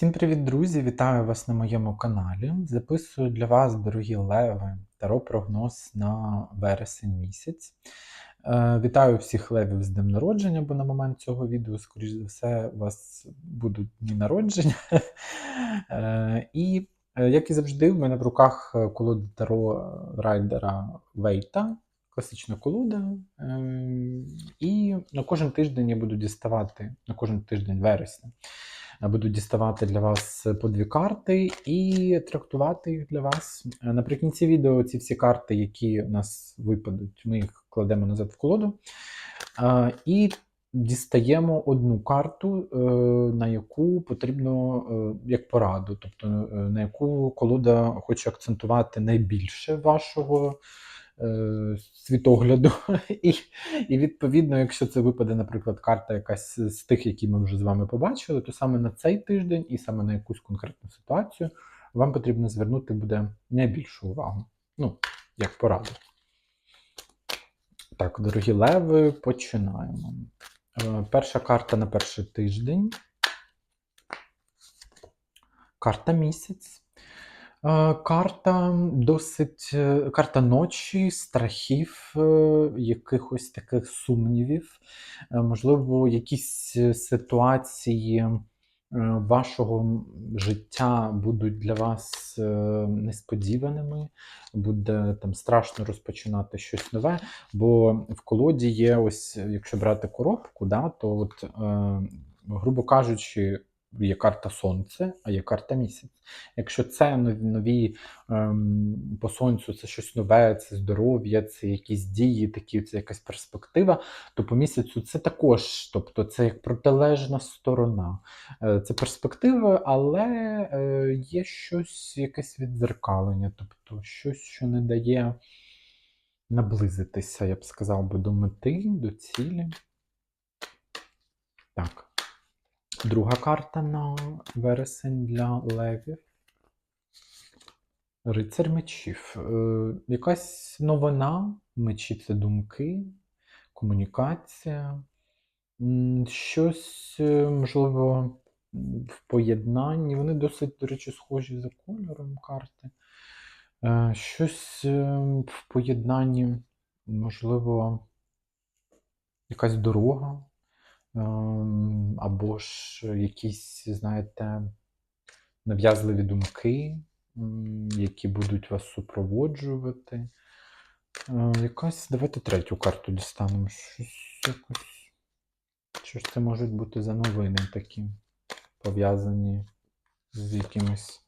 Всім привіт, друзі! Вітаю вас на моєму каналі. Записую для вас, дорогі леви, таро прогноз на вересень місяць. Е, Вітаю всіх левів з днем народження, бо на момент цього відео, скоріш за все, у вас будуть дні народження. Е, І, е, як і завжди, в мене в руках колода таро райдера Вейта, класична колода. І на кожен тиждень я буду діставати, на кожен тиждень вересня. Я буду діставати для вас по дві карти і трактувати їх для вас. Е, Наприкінці відео ці всі карти, які у нас випадуть, ми їх кладемо назад в колоду. Е, І дістаємо одну карту, е, на яку потрібно е, як пораду, тобто е, на яку колода хоче акцентувати найбільше вашого е, світогляду. І, і відповідно, якщо це випаде, наприклад, карта якась з тих, які ми вже з вами побачили, то саме на цей тиждень і саме на якусь конкретну ситуацію вам потрібно звернути буде найбільшу увагу. Ну, як пораду. Так, дорогі леви, починаємо. Е, Перша карта на перший тиждень. Карта місяць. Карта досить е, карта ночі, страхів, е, якихось таких сумнівів. Е, Можливо, якісь ситуації вашого життя будуть для вас несподіваними, буде там страшно розпочинати щось нове. Бо в колоді є ось, якщо брати коробку, да, то от, грубо кажучи, є карта Сонце, а є карта місяць. Якщо це нові, нові ем, по сонцю, це щось нове, це здоров'я, це якісь дії, такі, це якась перспектива, то по місяцю це також, тобто це як протилежна сторона. Е, Це перспективи, але е, є щось, якесь віддзеркалення, тобто щось, що не дає наблизитися, я б сказав би, до мети, до цілі. Так. Друга карта на вересень для левів. Рицар мечів. Е, якась новина, мечі це думки, комунікація. Щось, е, можливо, в поєднанні. Вони досить, до речі, схожі за кольором карти. Е, Щось е, в поєднанні, можливо, якась дорога. Ем, або ж якісь, знаєте, нав'язливі думки, які будуть вас супроводжувати. Е, Якась, давайте третю карту дістанемо. Щось якось. Що ж це можуть бути за новини такі, пов'язані з якимись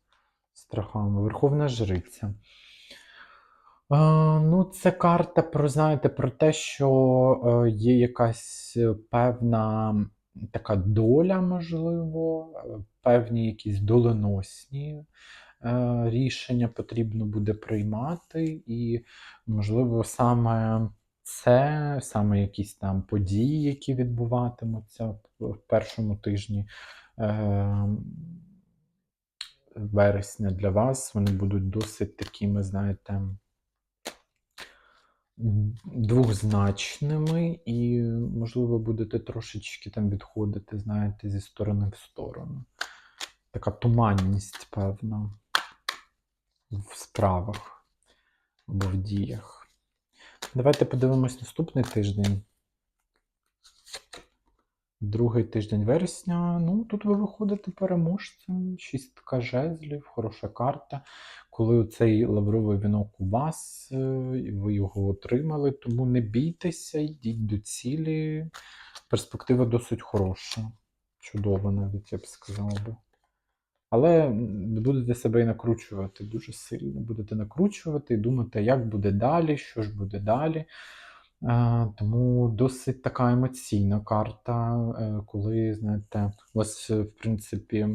страхами. Верховна Жриця. Е, Ну, це карта про, знаєте, про те, що е, є якась е, певна така доля, можливо, певні якісь доленосні рішення потрібно буде приймати, і, можливо, саме це, саме якісь там події, які відбуватимуться в першому тижні. Вересня для вас вони будуть досить такими, знаєте, двозначними, і, можливо, будете трошечки там відходити, знаєте, зі сторони в сторону. Така туманність, певна, в справах або в діях. Давайте подивимось наступний тиждень. Другий тиждень вересня. Ну, тут ви виходите переможцем. Шістка жезлів, хороша карта. Коли цей лавровий вінок у вас, е, ви його отримали, тому не бійтеся, йдіть до цілі. Перспектива досить хороша. Чудова, навіть я б сказав би. Але будете себе і накручувати дуже сильно. Будете накручувати і думати, як буде далі, що ж буде далі. Е, Тому досить така емоційна карта, е, коли, знаєте, у вас, е, в принципі,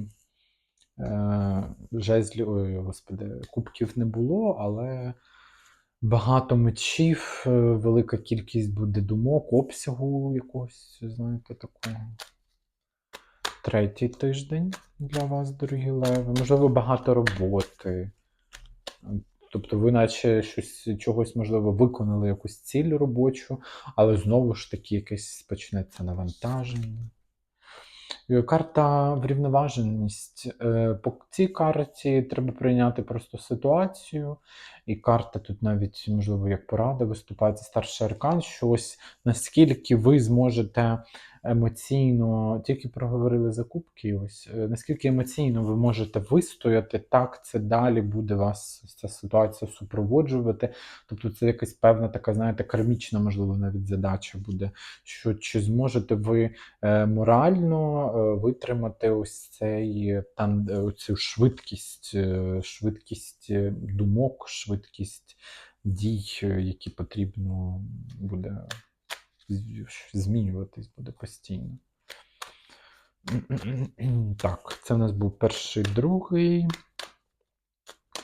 жезлів, ой, господи, кубків не було, але багато мечів, велика кількість буде думок, обсягу якогось, знаєте, такого. Третій тиждень для вас, дорогі леви. Можливо, багато роботи. Тобто ви наче щось чогось, можливо, виконали якусь ціль робочу, але знову ж таки якесь почнеться навантаження. Е, Карта врівноваженість. Е, По цій карті треба прийняти просто ситуацію, і карта тут навіть, можливо, як порада виступає, старший аркан, що ось наскільки ви зможете емоційно, тільки проговорили закупки, ось е, наскільки емоційно ви можете вистояти, так це далі буде вас ця ситуація супроводжувати. Тобто це якась певна така, знаєте, кармічна, можливо, навіть задача буде. Що чи зможете ви е, морально е, витримати ось цей тан, е, цю швидкість, швидкість думок, швидкість дій, які потрібно буде змінюватись буде постійно. Так, це в нас був перший, другий.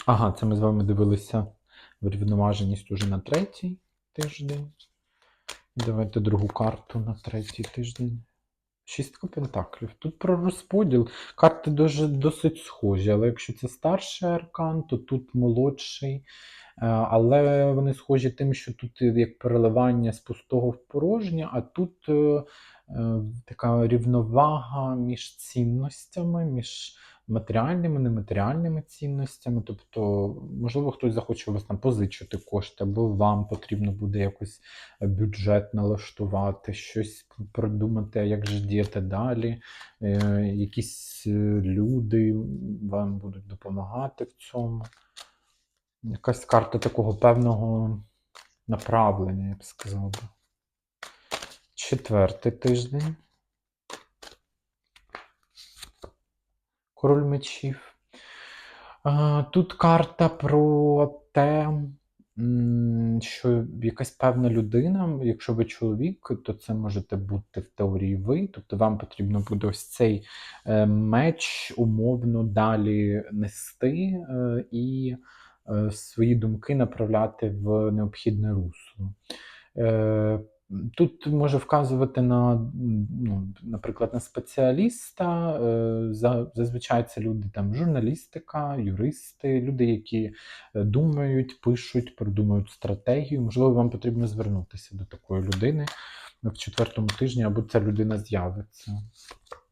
Ага, це ми з вами дивилися врівноваженість уже на третій тиждень. Давайте другу карту на третій тиждень. Шістка пентаклів. Тут про розподіл. Карти дуже, досить схожі, але якщо це старший аркан, то тут молодший. Е, Але вони схожі тим, що тут як переливання з пустого в порожнє, а тут е, е, така рівновага між цінностями, між матеріальними, нематеріальними цінностями. Тобто, можливо, хтось захоче у вас там позичити кошти, або вам потрібно буде якось бюджет налаштувати, щось придумати, як же діяти далі. Якісь люди вам будуть допомагати в цьому. Якась карта такого певного направлення, я б сказав би. Четвертий тиждень. Король мечів. Тут карта про те, що якась певна людина, якщо ви чоловік, то це можете бути в теорії ви. Тобто вам потрібно буде ось цей е, меч умовно далі нести е, і свої думки направляти в необхідне русло. Е, Тут може вказувати на, ну, наприклад, на спеціаліста. е, Зазвичай це люди там журналістика, юристи, люди, які е, думають, пишуть, продумують стратегію. Можливо, вам потрібно звернутися до такої людини в четвертому тижні, або ця людина з'явиться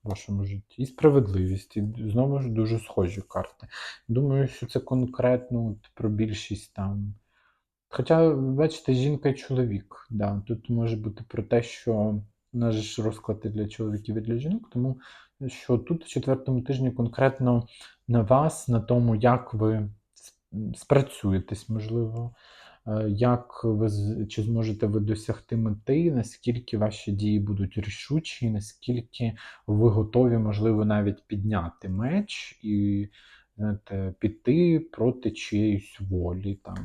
вашому житті. І справедливість. І знову ж дуже схожі карти. Думаю, що це конкретно от, про більшість там. Хоча, бачите, жінка і чоловік. Да. Тут може бути про те, що нас ж розклад для чоловіків і для жінок, тому що тут в четвертому тижні конкретно на вас, на тому, як ви спрацюєтесь, можливо, як ви чи зможете ви досягти мети, наскільки ваші дії будуть рішучі, наскільки ви готові, можливо, навіть підняти меч і знаєте, піти проти чиєїсь волі, там,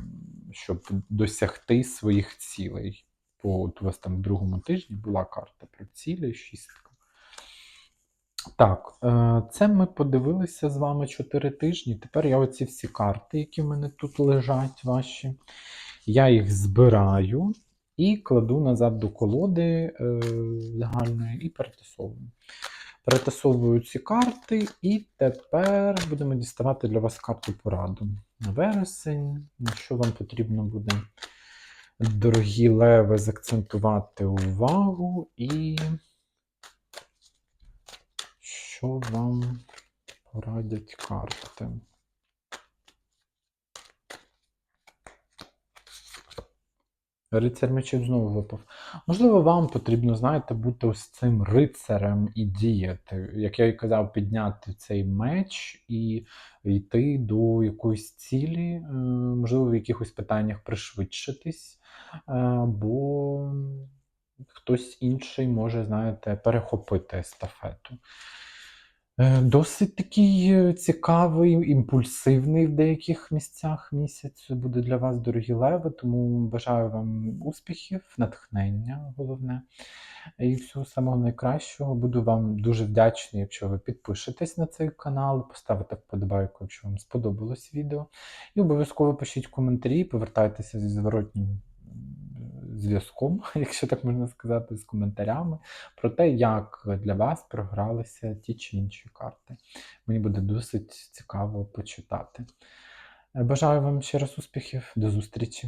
щоб досягти своїх цілей. Бо от у вас там в другому тижні була карта про цілі, шістка. Так, е, це ми подивилися з вами 4 тижні. Тепер я оці всі карти, які в мене тут лежать, ваші, я їх збираю і кладу назад до колоди е, загальної і перетасовую. Перетасовую ці карти, і тепер будемо діставати для вас карту пораду на вересень. На що вам потрібно буде, дорогі леви, закцентувати увагу і що вам порадять карти? Рицар мечів знову випав. Можливо, вам потрібно, знаєте, бути ось цим рицарем і діяти. Як я і казав, підняти цей меч і йти до якоїсь цілі, е, можливо, в якихось питаннях пришвидшитись, е, бо хтось інший може, знаєте, перехопити естафету. Е, Досить такий е, цікавий, імпульсивний в деяких місцях місяць буде для вас, дорогі леви, тому бажаю вам успіхів, натхнення, головне. І всього самого найкращого. Буду вам дуже вдячний, якщо ви підпишетесь на цей канал, поставите вподобайку, якщо вам сподобалось відео. І обов'язково пишіть коментарі, повертайтеся зі зворотнім зв'язком, якщо так можна сказати, з коментарями про те, як для вас програлися ті чи інші карти. Мені буде досить цікаво почитати. Бажаю вам ще раз успіхів, до зустрічі!